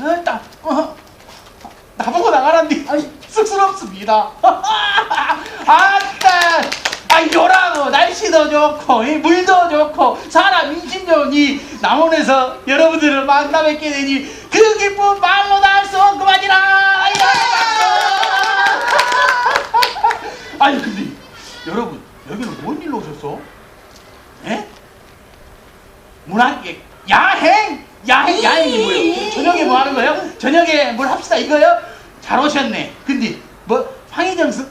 나 나가라고? 어, 나, 어, 나보고 나가란디 쑥스럽습니다. 아따, 아 요라고 날씨도 좋고 이 물도 좋고 사람 인심 좋으니 남원에서 여러분들을 만나 뵙게 되니 그 기쁨 말로 다 할 수 없구만이라. 아이고, 박수! 아니 근데 여러분 여기는 뭔 일로 오셨어? 예? 문학계 야행 야행 야행이 뭐예요? 저녁에 뭐 하는 거예요? 저녁에 뭘 합시다 이거요? 잘 오셨네. 근데 뭐 황희정승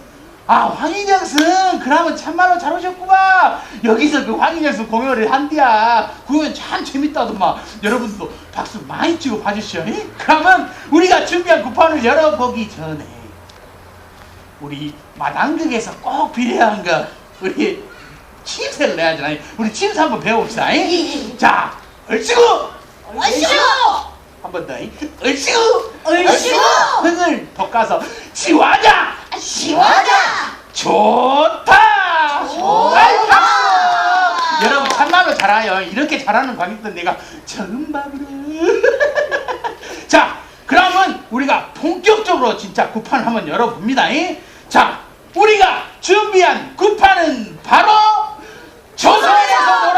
아 황희정승 그러면 참말로 잘 오셨구만. 여기서 그 황희정승 공연을 한디야. 공연 참 재밌다더만. 여러분도 박수 많이 치고 봐주시오. 예? 그러면 우리가 준비한 구판을 열어보기 전에 우리 마당극에서 꼭 필요한 거 우리 침새를 내야잖아. 우리 침새 한번 배워봅시다. 잉? 자, 얼씨구 얼씨구! 한 번 더. 잉? 얼씨구 얼씨구! 흥을 돋가서 지화자 시원하자! 좋다. 좋다. 여러분 참말로 잘해요. 이렇게 잘하는 관객들 내가 처음 봐보려. 자, 그러면 우리가 본격적으로 진짜 구판 한번 열어봅니다. 잉? 자, 우리가 준비한 구판은 바로 조선에서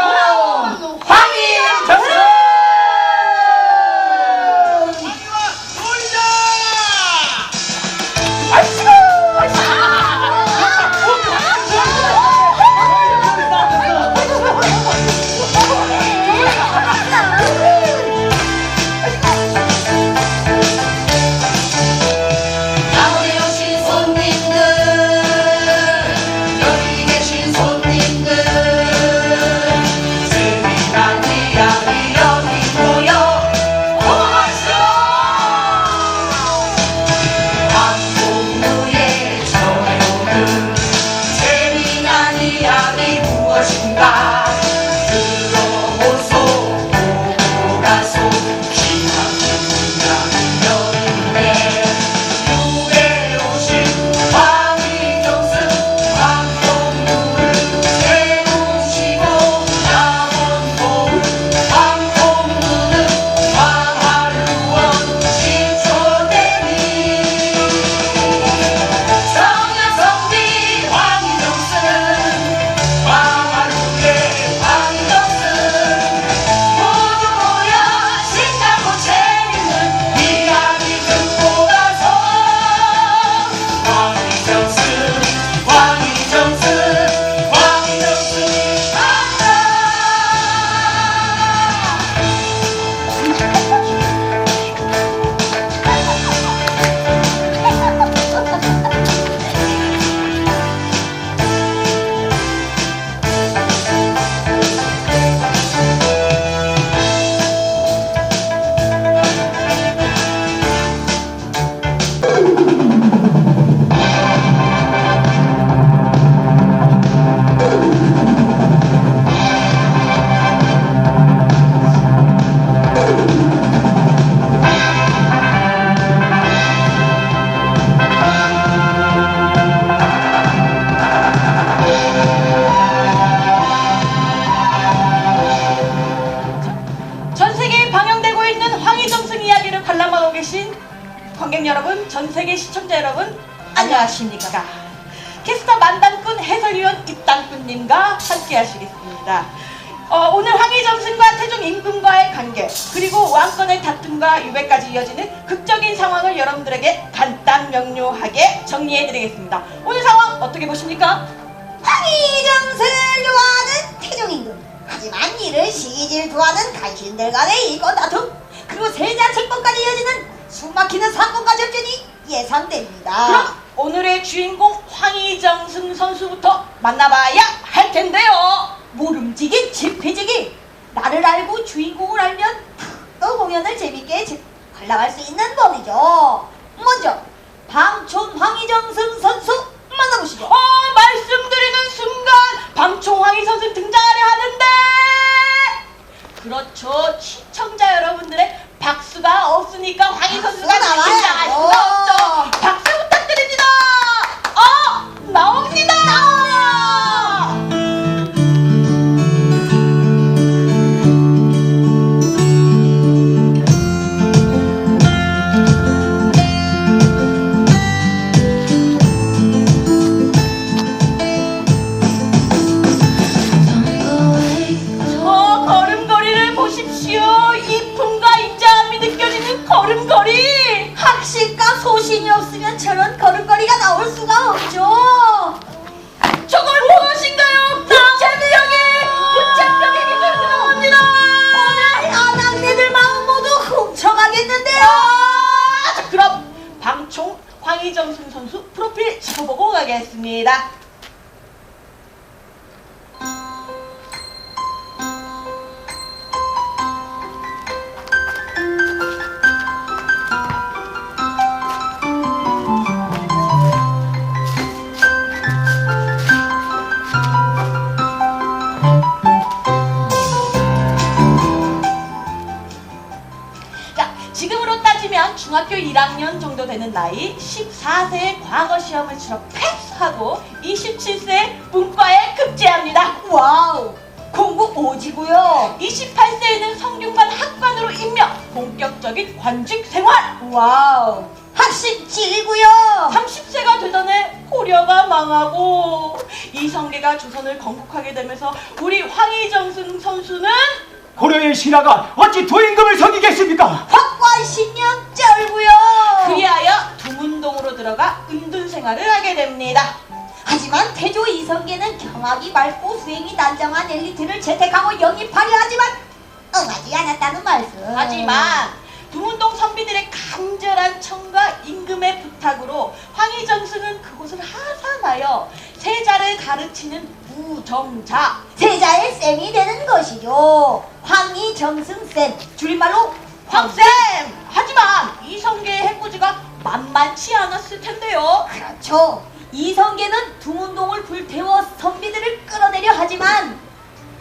관객 여러분, 전 세계 시청자 여러분, 안녕하십니까? 캐스터 만담꾼 해설위원 입담꾼님과 함께 하시겠습니다. 어, 오늘 황희정승과 태종 임금과의 관계, 그리고 왕권의 다툼과 유배까지 이어지는 극적인 상황을 여러분들에게 간단 명료하게 정리해드리겠습니다. 오늘 상황 어떻게 보십니까? 황희정승을 좋아하는 태종 임금 하지만 이를 시질투하는 간신들 간의 이권 다툼 그리고 세자 책봉까지 이어지는 숨막히는 엮이니 예상됩니다. 그럼 오늘의 주인공 황희정승 선수부터 만나봐야 할 텐데요. 모름지기 지피지기. 나를 알고 주인공을 알면 또 공연을 재밌게 제- 관람할 수 있는 법이죠. 먼저 방촌 황희정승 선수 이정순 선수 프로필 짚어보고 가겠습니다. 중학교 1학년 정도 되는 나이 14세에 과거 시험을 치러 패스하고 27세에 문과에 급제합니다. 와우 공부 오지고요 28세에는 성균관 학관으로 임명, 본격적인 관직 생활. 와우 학식 찔고요 30세가 되던 해 고려가 망하고 이성계가 조선을 건국하게 되면서 우리 황희정승 선수는 고려의 신하가 어찌 도임금을 섬기겠습니까? 확관신령 쩔고요 그리하여 두문동으로 들어가 은둔 생활을 하게 됩니다. 하지만 태조 이성계는 경악이 맑고 수행이 단정한 엘리트를 채택하고 영입하려 하지만 응하지 않았다는 말씀 하지만 두문동 선비들의 간절한 청과 임금의 부탁으로 황희정승은 그곳을 하산하여 세자를 가르치는 무정자 세자의 쌤이 되는 것이죠 황희 정승 쌤 줄임말로 황쌤! 텐데요. 그렇죠 이성계는 두문동을 불태워 선비들을 끌어내려 하지만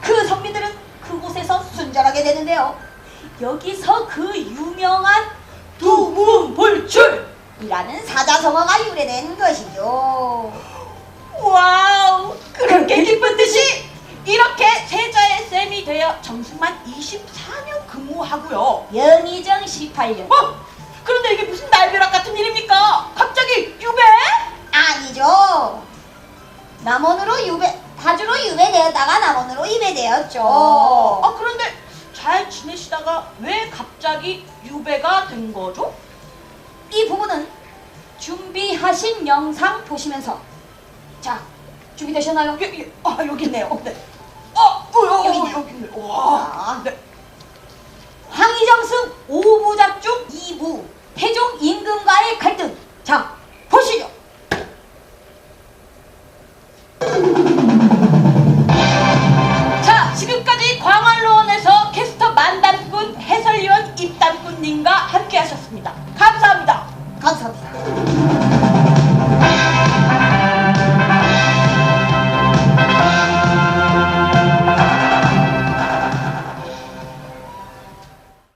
그 선비들은 그곳에서 순절하게 되는데요 여기서 그 유명한 두문불출이라는 사자성어가 유래된 것이죠 와우! 그렇게 기쁜 듯이 이렇게 세자의 쌤이 되어 정승만 24년 근무하고요. 영의정 18년 어? 그런데 이게 무슨 날벼락 같은 일입니까? 당연히 유배? 아니죠. 남원으로 유배, 다주로 유배되었다가 남원으로 유배되었죠 어. 아, 아 그런데 잘 지내시다가 왜 갑자기 유배가 된 거죠? 이 부분은 준비하신 영상 보시면서 자 준비되셨나요? 예, 예. 아 여기 있네요. 어, 네. 아, 어, 어 여기 있네요. 어, 네. 황희정승 오부작 중 2부 태종 임금과의 갈등 자 欲しい。